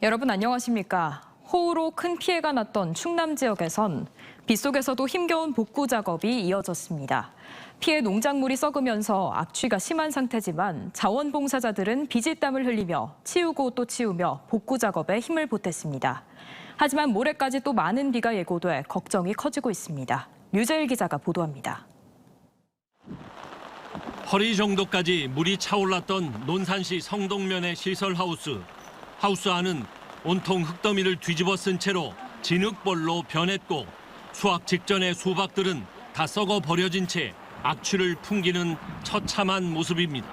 여러분 안녕하십니까? 호우로 큰 피해가 났던 충남 지역에선 빗속에서도 힘겨운 복구 작업이 이어졌습니다. 피해 농작물이 썩으면서 악취가 심한 상태지만 자원봉사자들은 비지땀을 흘리며 치우고 또 치우며 복구 작업에 힘을 보탰습니다. 하지만 모레까지 또 많은 비가 예고돼 걱정이 커지고 있습니다. 류재일 기자가 보도합니다. 허리 정도까지 물이 차올랐던 논산시 성동면의 시설 하우스. 하우스 안은 온통 흙더미를 뒤집어 쓴 채로 진흙벌로 변했고 수확 직전의 수박들은 다 썩어 버려진 채 악취를 풍기는 처참한 모습입니다.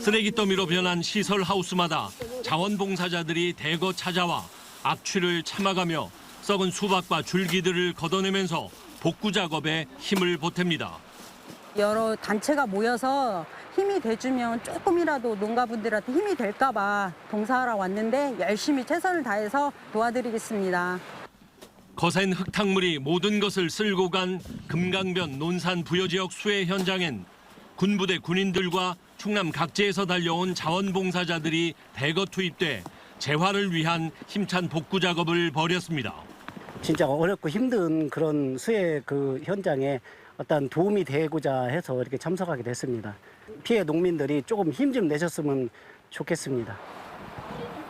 쓰레기 더미로 변한 시설 하우스마다 자원봉사자들이 대거 찾아와 악취를 참아가며 썩은 수박과 줄기들을 걷어내면서 복구 작업에 힘을 보탭니다. 여러 단체가 모여서 힘이 돼주면 조금이라도 농가분들한테 힘이 될까봐 봉사하러 왔는데 열심히 최선을 다해서 도와드리겠습니다. 거센 흙탕물이 모든 것을 쓸고 간 금강변 논산 부여 지역 수해 현장엔 군부대 군인들과 충남 각지에서 달려온 자원봉사자들이 대거 투입돼 재활을 위한 힘찬 복구 작업을 벌였습니다. 진짜 어렵고 힘든 그런 수해 그 현장에 어떤 도움이 되고자 해서 이렇게 참석하게 됐습니다. 피해 농민들이 조금 힘 좀 내셨으면 좋겠습니다.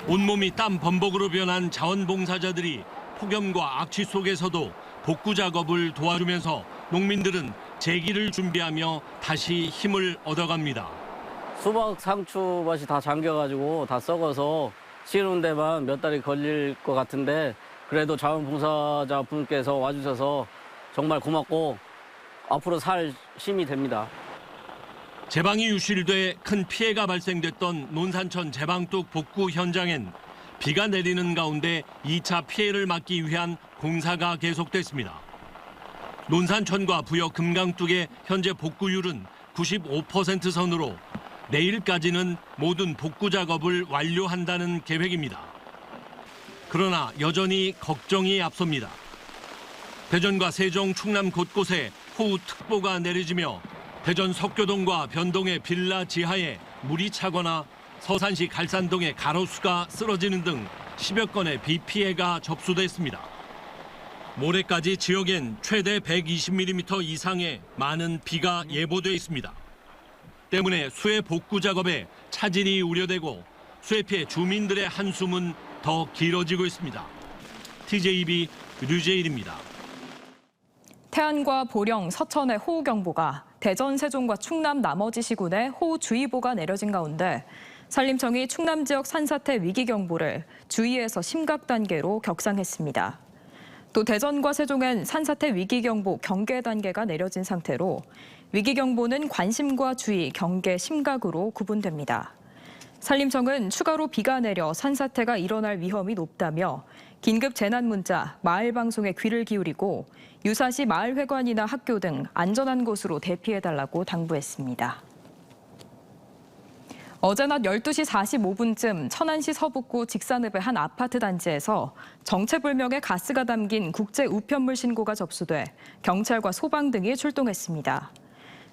온몸이 땀 범벅으로 변한 자원봉사자들이 폭염과 악취 속에서도 복구 작업을 도와주면서 농민들은 재기를 준비하며 다시 힘을 얻어갑니다. 수박 상추 맛이 다 잠겨가지고 다 썩어서 씌우는 데만 몇 달이 걸릴 것 같은데 그래도 자원봉사자 분께서 와주셔서 정말 고맙고 앞으로 살 힘이 됩니다. 제방이 유실돼 큰 피해가 발생됐던 논산천 제방뚝 복구 현장엔 비가 내리는 가운데 2차 피해를 막기 위한 공사가 계속됐습니다. 논산천과 부여 금강뚝의 현재 복구율은 95% 선으로 내일까지는 모든 복구 작업을 완료한다는 계획입니다. 그러나 여전히 걱정이 앞섭니다. 대전과 세종, 충남 곳곳에 호우특보가 내려지며 대전 석교동과 변동의 빌라 지하에 물이 차거나 서산시 갈산동의 가로수가 쓰러지는 등 10여 건의 비 피해가 접수됐습니다. 모레까지 지역엔 최대 120mm 이상의 많은 비가 예보돼 있습니다. 때문에 수해 복구 작업에 차질이 우려되고 수해 피해 주민들의 한숨은 더 길어지고 있습니다. TJB 류재일입니다. 태안과 보령, 서천의 호우경보가 대전, 세종과 충남 나머지 시군에 호우주의보가 내려진 가운데 산림청이 충남 지역 산사태 위기경보를 주의에서 심각 단계로 격상했습니다. 또 대전과 세종엔 산사태 위기경보 경계 단계가 내려진 상태로 위기경보는 관심과 주의, 경계, 심각으로 구분됩니다. 산림청은 추가로 비가 내려 산사태가 일어날 위험이 높다며 긴급 재난 문자, 마을 방송에 귀를 기울이고 유사시 마을회관이나 학교 등 안전한 곳으로 대피해달라고 당부했습니다. 어제 낮 12시 45분쯤 천안시 서북구 직산읍의 한 아파트 단지에서 정체불명의 가스가 담긴 국제 우편물 신고가 접수돼 경찰과 소방 등이 출동했습니다.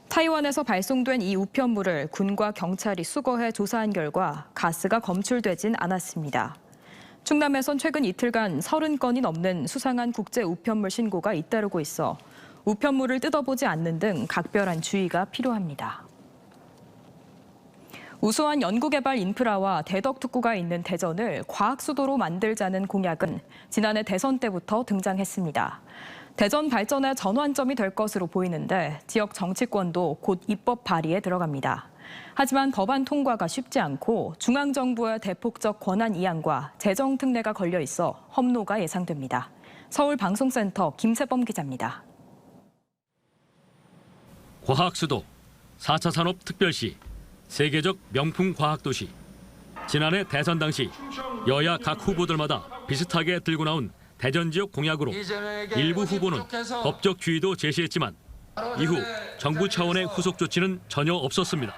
타이완에서 발송된 이 우편물을 군과 경찰이 수거해 조사한 결과 가스가 검출되진 않았습니다. 충남에선 최근 이틀간 30건이 넘는 수상한 국제 우편물 신고가 잇따르고 있어 우편물을 뜯어보지 않는 등 각별한 주의가 필요합니다. 우수한 연구개발 인프라와 대덕특구가 있는 대전을 과학수도로 만들자는 공약은 지난해 대선 때부터 등장했습니다. 대전 발전의 전환점이 될 것으로 보이는데 지역 정치권도 곧 입법 발의에 들어갑니다. 하지만 법안 통과가 쉽지 않고 중앙정부의 대폭적 권한 이양과 재정 특례가 걸려 있어 험로가 예상됩니다. 서울 방송센터 김세범 기자입니다. 과학 수도, 4차 산업 특별시, 세계적 명품 과학 도시. 지난해 대선 당시 여야 각 후보들마다 비슷하게 들고 나온 대전 지역 공약으로 일부 후보는 법적 주의도 제시했지만 이후 정부 차원의 후속 조치는 전혀 없었습니다.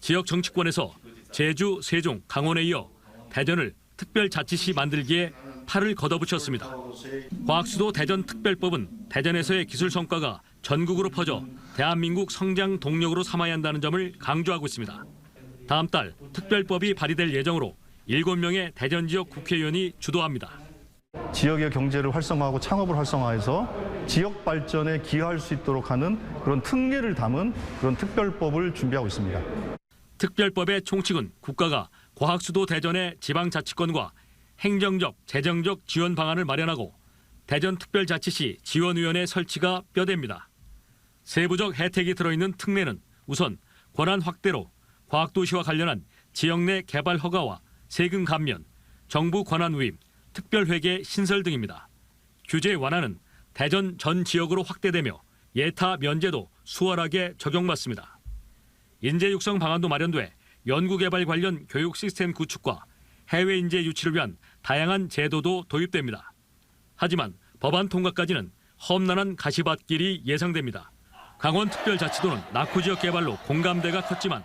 지역 정치권에서 제주, 세종, 강원에 이어 대전을 특별자치시 만들기에 팔을 걷어붙였습니다. 과학수도 대전특별법은 대전에서의 기술 성과가 전국으로 퍼져 대한민국 성장 동력으로 삼아야 한다는 점을 강조하고 있습니다. 다음 달 특별법이 발의될 예정으로 7명의 대전 지역 국회의원이 주도합니다. 지역의 경제를 활성화하고 창업을 활성화해서 지역 발전에 기여할 수 있도록 하는 그런 특례를 담은 그런 특별법을 준비하고 있습니다. 특별법의 총칙은 국가가 과학수도 대전의 지방자치권과 행정적, 재정적 지원 방안을 마련하고 대전특별자치시 지원위원회 설치가 뼈대입니다. 세부적 혜택이 들어있는 특례는 우선 권한 확대로 과학도시와 관련한 지역 내 개발 허가와 세금 감면, 정부 권한 위임, 특별회계 신설 등입니다. 규제 완화는 대전 전 지역으로 확대되며 예타 면제도 수월하게 적용받습니다. 인재 육성 방안도 마련돼 연구개발 관련 교육 시스템 구축과 해외 인재 유치를 위한 다양한 제도도 도입됩니다. 하지만 법안 통과까지는 험난한 가시밭길이 예상됩니다. 강원특별자치도는 낙후 지역 개발로 공감대가 컸지만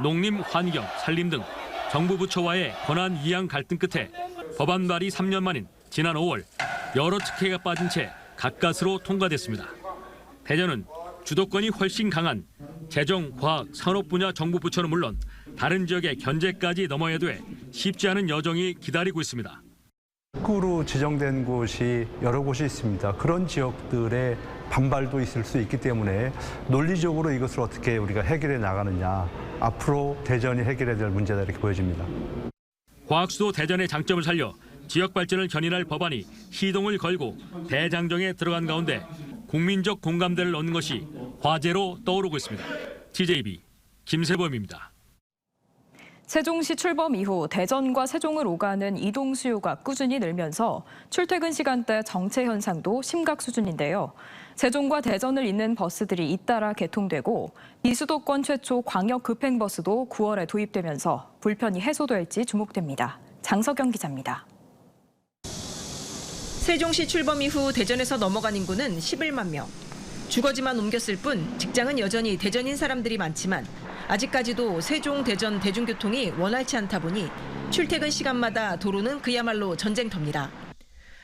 농림, 환경, 산림 등 정부 부처와의 권한 이양 갈등 끝에 법안 발의 3년 만인 지난 5월 여러 특혜가 빠진 채 가까스로 통과됐습니다. 대전은 주도권이 훨씬 강한 재정, 과학, 산업 분야 정부 부처는 물론 다른 지역의 견제까지 넘어야 돼 쉽지 않은 여정이 기다리고 있습니다. 특구로 지정된 곳이 여러 곳이 있습니다. 그런 지역들의 반발도 있을 수 있기 때문에 논리적으로 이것을 어떻게 우리가 해결해 나가느냐 앞으로 대전이 해결해야 될 문제다 이렇게 보여집니다. 과학수도 대전의 장점을 살려 지역 발전을 견인할 법안이 시동을 걸고 대장정에 들어간 가운데 국민적 공감대를 얻는 것이 과제로 떠오르고 있습니다. TJB 김세범입니다. 세종시 출범 이후 대전과 세종을 오가는 이동 수요가 꾸준히 늘면서 출퇴근 시간대 정체 현상도 심각 수준인데요. 세종과 대전을 잇는 버스들이 잇따라 개통되고 비수도권 최초 광역 급행버스도 9월에 도입되면서 불편이 해소될지 주목됩니다. 장석영 기자입니다. 세종시 출범 이후 대전에서 넘어간 인구는 11만 명. 주거지만 옮겼을 뿐 직장은 여전히 대전인 사람들이 많지만 아직까지도 세종 대전 대중교통이 원활치 않다 보니 출퇴근 시간마다 도로는 그야말로 전쟁터입니다.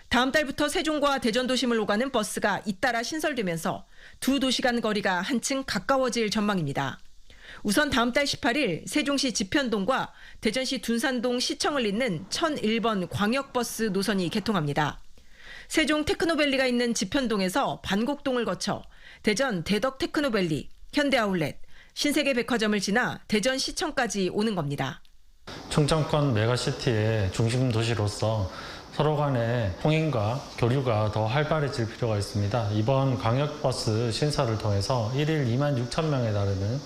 다음 달부터 세종과 대전 도심을 오가는 버스가 잇따라 신설되면서 두 도시 간 거리가 한층 가까워질 전망입니다. 우선 다음 달 18일 세종시 지편동과 대전시 둔산동 시청을 잇는 1001번 광역버스 노선이 개통합니다. 세종 테크노밸리가 있는 지편동에서 반곡동을 거쳐 대전 대덕 테크노밸리, 현대아울렛, 신세계 백화점을 지나 대전 시청까지 오는 겁니다. 충청권 메가시티의 중심 도시로서 서로 간의 통행과 교류가 더 활발해질 필요가 있습니다. 이번 광역버스 신사를 통해서 1일 2만 6천 명에 달하는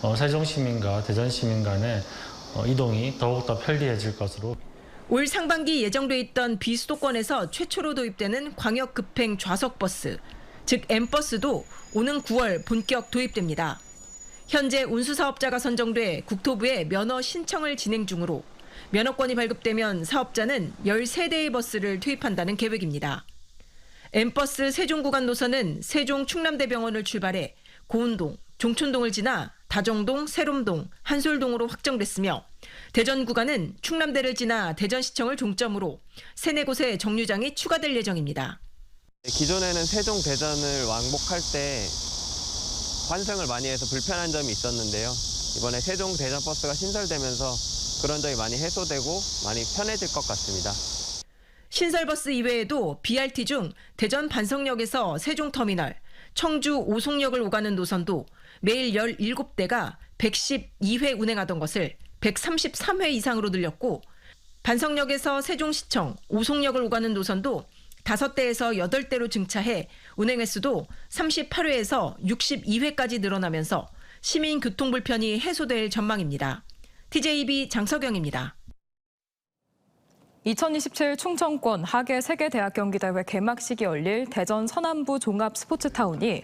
어, 세종 시민과 대전 시민 간의 어, 이동이 더욱더 편리해질 것으로 올 상반기 예정돼 있던 비수도권에서 최초로 도입되는 광역 급행 좌석 버스, 즉 M버스도 오는 9월 본격 도입됩니다. 현재 운수 사업자가 선정돼 국토부에 면허 신청을 진행 중으로 면허권이 발급되면 사업자는 13대의 버스를 투입한다는 계획입니다. M버스 세종 구간 노선은 세종 충남대병원을 출발해 고운동, 종촌동을 지나 다정동, 세롬동, 한솔동으로 확정됐으며 대전 구간은 충남대를 지나 대전시청을 종점으로 세네 곳의 정류장이 추가될 예정입니다. 기존에는 세종 대전을 왕복할 때 환승을 많이 해서 불편한 점이 있었는데요. 이번에 세종 대전 버스가 신설되면서 그런 점이 많이 해소되고 많이 편해질 것 같습니다. 신설버스 이외에도 BRT 중 대전 반석역에서 세종터미널, 청주 오송역을 오가는 노선도 매일 17대가 112회 운행하던 것을 133회 이상으로 늘렸고 반석역에서 세종시청, 오송역을 오가는 노선도 5대에서 8대로 증차해 운행 횟수도 38회에서 62회까지 늘어나면서 시민 교통 불편이 해소될 전망입니다. TJB 장석영입니다. 2027 충청권 하계 세계대학 경기대회 개막식이 열릴 대전 서남부 종합 스포츠타운이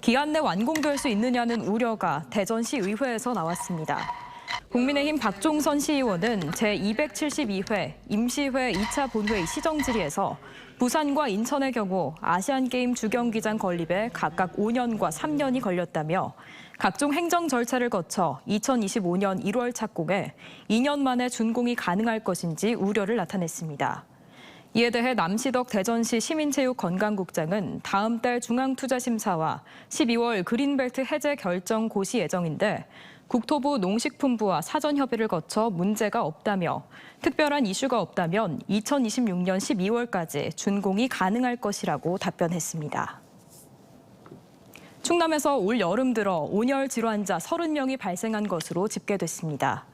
기한 내 완공될 수 있느냐는 우려가 대전시 의회에서 나왔습니다. 국민의힘 박종선 시의원은 제272회 임시회 2차 본회의 시정 질의에서 부산과 인천의 경우 아시안게임 주경기장 건립에 각각 5년과 3년이 걸렸다며 각종 행정 절차를 거쳐 2025년 1월 착공에 2년 만에 준공이 가능할 것인지 우려를 나타냈습니다. 이에 대해 남시덕 대전시 시민체육건강국장은 다음 달 중앙투자심사와 12월 그린벨트 해제 결정 고시 예정인데 국토부 농식품부와 사전 협의를 거쳐 문제가 없다며 특별한 이슈가 없다면 2026년 12월까지 준공이 가능할 것이라고 답변했습니다. 충남에서 올 여름 들어 온열 질환자 30명이 발생한 것으로 집계됐습니다.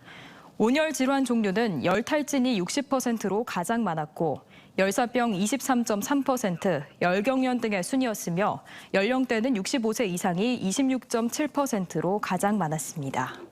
온열 질환 종류는 열탈진이 60%로 가장 많았고 열사병 23.3%, 열경련 등의 순이었으며 연령대는 65세 이상이 26.7%로 가장 많았습니다.